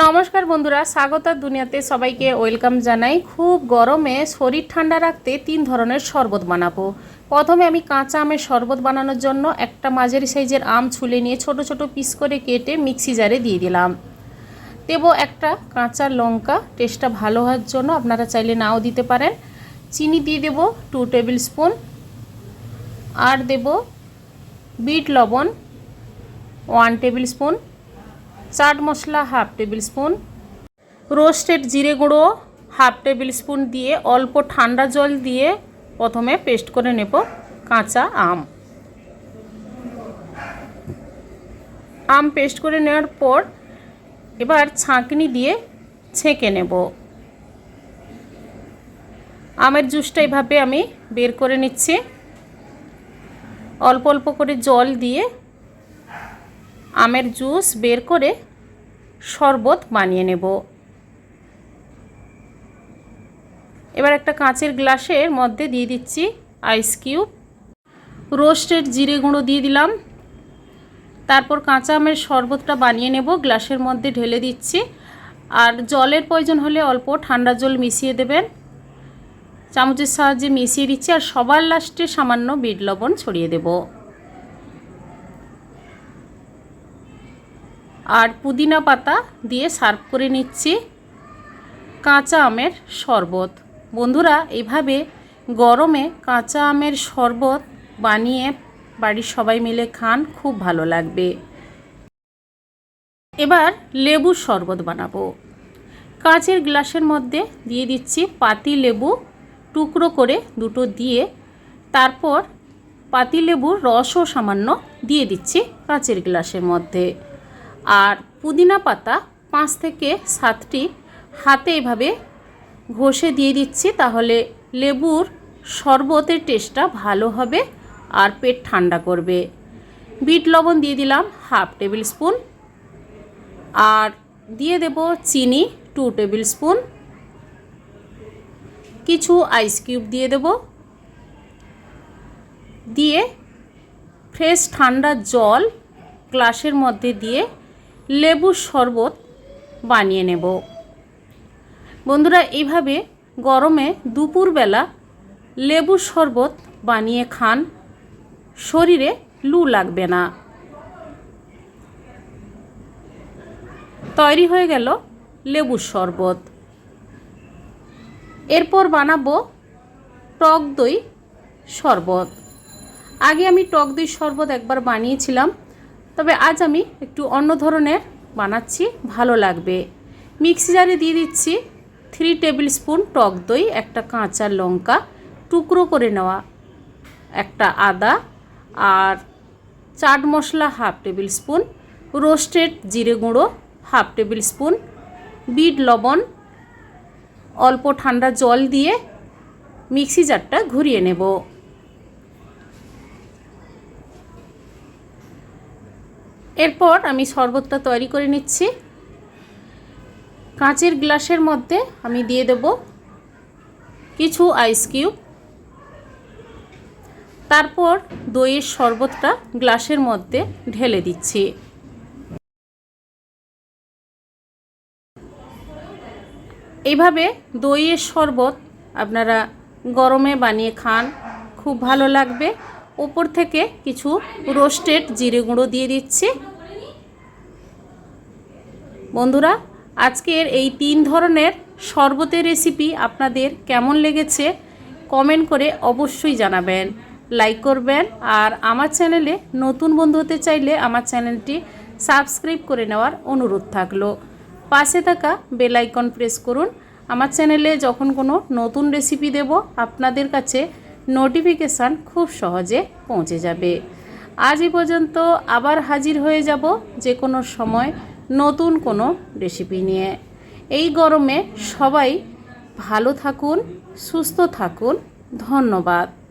নমস্কার বন্ধুরা স্বাগতার দুনিয়াতে সবাইকে। ওয়েলকাম জানাই। খুব গরমে শরীর ঠান্ডা রাখতে তিন ধরনের শরবত বানাবো। প্রথমে আমি কাঁচা আমের শরবত বানানোর জন্য একটা মাঝারি সাইজের আম ছুলে নিয়ে ছোট ছোট পিস করে কেটে মিক্সি জারে দিয়ে দিলাম। দেবো একটা কাঁচা লঙ্কা, টেস্টটা ভালো হওয়ার জন্য আপনারা চাইলে নাও দিতে পারেন। চিনি দিয়ে দেব টু টেবিল স্পুন। আর দেব বিট লবণ, one table spoon. Chaat masala half table spoon, roasted জিরে গুঁড়ো হাফ টেবিল স্পুন দিয়ে অল্প ঠান্ডা জল দিয়ে প্রথমে পেস্ট করে নেব কাঁচা আম। আম পেস্ট করে নেওয়ার পর এবার ছাঁকনি দিয়ে ছেঁকে নেব। আমের জুসটা এভাবে আমি বের করে নিচ্ছি। অল্প অল্প করে জল দিয়ে আমের জুস বের করে শরবত বানিয়ে নেব। এবার একটা কাঁচের গ্লাসের মধ্যে দিয়ে দিচ্ছি আইস কিউব রোস্টেড জিরে গুঁড়ো দিয়ে দিলাম। তারপর কাঁচা আমের শরবতটা বানিয়ে নেব, গ্লাসের মধ্যে ঢেলে দিচ্ছি। আর জলের প্রয়োজন হলে অল্প ঠান্ডা জল মিশিয়ে দেবেন। চামচের সাহায্যে মিশিয়ে দিচ্ছি আর সবার লাস্টে সামান্য বিট লবণ ছড়িয়ে দেবো। আর পুদিনা পাতা দিয়ে সার্ভ করে নিচ্ছি কাঁচা আমের শরবত। বন্ধুরা, এভাবে গরমে কাঁচা আমের শরবত বানিয়ে বাড়ির সবাই মিলে খান, খুব ভালো লাগবে। এবার লেবুর শরবত বানাবো। কাঁচের গ্লাসের মধ্যে দিয়ে দিচ্ছি পাতি লেবু টুকরো করে দুটো দিয়ে, তারপর পাতি লেবুর রসও সামান্য দিয়ে দিচ্ছি কাঁচের গ্লাসের মধ্যে। আর পুদিনা পাতা পাঁচ থেকে সাতটি হাতে এভাবে ঘষে দিয়ে দিচ্ছি, তাহলে লেবুর শরবতের টেস্টটা ভালো হবে আর পেট ঠান্ডা করবে। বিট লবণ দিয়ে দিলাম হাফ টেবিল স্পুন। আর দিয়ে দেব চিনি টু টেবিল স্পুন। কিছু আইস কিউব দিয়ে দেব। দিয়ে ফ্রেশ ঠান্ডা জল গ্লাসের মধ্যে দিয়ে লেবুর শরবত বানিয়ে নেব। বন্ধুরা, এইভাবে গরমে দুপুরবেলা লেবুর শরবত বানিয়ে খান, শরীরে লু লাগবে না। তৈরি হয়ে গেল লেবুর শরবত। এরপর বানাবো টক দই শরবত। আগে আমি টক দই শরবত একবার বানিয়েছিলাম। তবে আজ আমি একটু অন্য ধরনের বানাচ্ছি, ভালো লাগবে। মিক্সি জারে দিয়ে দিচ্ছি থ্রি টেবিল স্পুন টক দই, একটা কাঁচা লঙ্কা টুকরো করে নেওয়া, একটা আদা আর chaat masala half table spoon roasted জিরে গুঁড়ো হাফ টেবিল স্পুন বিট লবণ, অল্প ঠান্ডা জল দিয়ে মিক্সি জারটা ঘুরিয়ে নেব। এরপর আমি শরবতটা তৈরি করে নিচ্ছি। কাঁচের গ্লাসের মধ্যে আমি দিয়ে দেব কিছু আইস কিউব তারপর দইয়ের শরবতটা গ্লাসের মধ্যে ঢেলে দিচ্ছি। এইভাবে দইয়ের শরবত আপনারা গরমে বানিয়ে খান, খুব ভালো লাগবে। ওপর থেকে কিছু রোস্টেড জিরে গুঁড়ো দিয়ে দিচ্ছি। বন্ধুরা, আজকের এই তিন ধরনের শরবতের রেসিপি আপনাদের কেমন লেগেছে কমেন্ট করে অবশ্যই জানাবেন। লাইক করবেন আর আমার চ্যানেলে নতুন বন্ধু হতে চাইলে আমার চ্যানেলটি সাবস্ক্রাইব করে নেওয়ার অনুরোধ থাকল। পাশে থাকা বেল আইকন প্রেস করুন। আমার চ্যানেলে যখন কোনো নতুন রেসিপি দেব, আপনাদের কাছে নোটিফিকেশান খুব সহজে পৌঁছে যাবে। আজ এ পর্যন্ত আবার হাজির হয়ে যাব যে কোনো সময় নতুন কোনো রেসিপি নিয়ে। এই গরমে সবাই ভালো থাকুন, সুস্থ থাকুন। ধন্যবাদ।